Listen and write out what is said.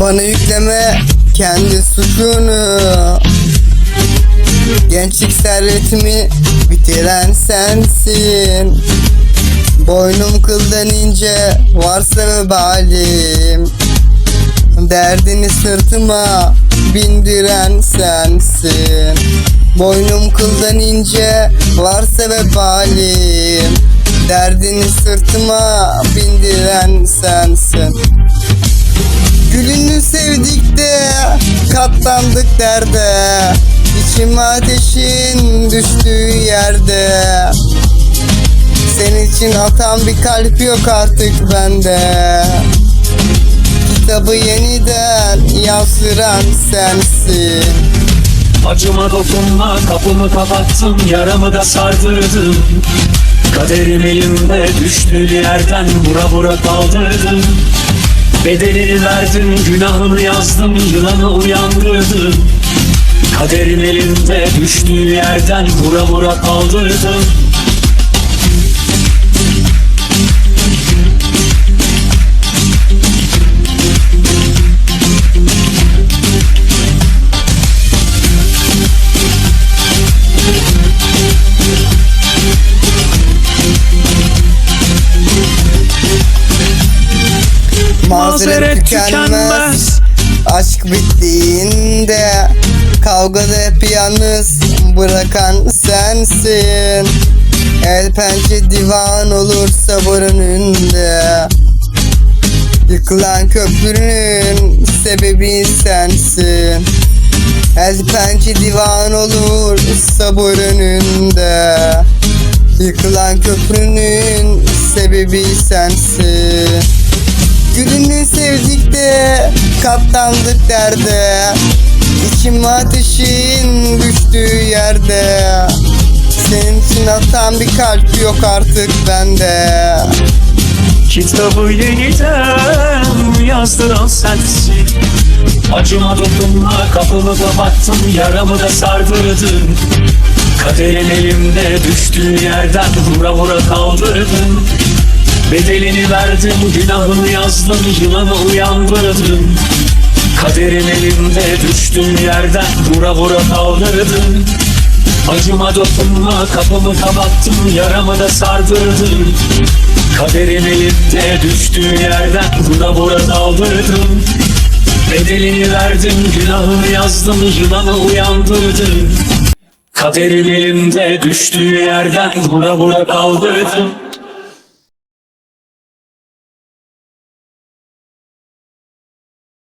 Bana yükleme kendi suçunu. Gençlik servetimi bitiren sensin. Boynum kıldan ince varsa vebalim Derdini sırtıma bindiren sensin. Boynum kıldan ince varsa vebalim. Derdini sırtıma bindiren sensin. Gülünü sevdik de katlandık derde. İçime ateşin düştüğü yerde. Senin için atan bir kalp yok artık bende Kitabı yeniden yazdıran sensin. Acıma dokunma kapımı kapattım yaramı da sardırdım. Kaderim elimde düştüğü yerden vura vura kaldırdım. Bedelini verdim günahını yazdım yılanı uyandırdım. Kaderim elimde düştüğü yerden vura vura kaldırdım Mazeret tükenmez. Aşk bittiğinde Kavgada hep yalnız bırakan sensin. El pençe divan olur sabır önünde. Yıkılan köprünün sebebi sensin. El pençe divan olur sabır önünde. Yıkılan köprünün sebebi sensin katlandık derde İçime ateşin düştüğü yerde. Senin için atan bir kalp yok artık bende. Kitabı yeniden yazdıran sensin. Acıma dokunma kapımı kapattım yaramı da sardırdım Kaderin elimde düştüğü yerden vura vura kaldırdım Bedelini verdim günahını yazdım yılanı uyandırdım Kaderin elimde düştüğü yerden vura vura kaldırdım Acıma dokunma kapımı kapattım yaramı da sardırdım Kaderin elimde düştüğü yerden vura vura kaldırdım Bedelini verdim günahını yazdım yılanı uyandırdım Kaderin elimde düştüğü yerden vura vura kaldırdım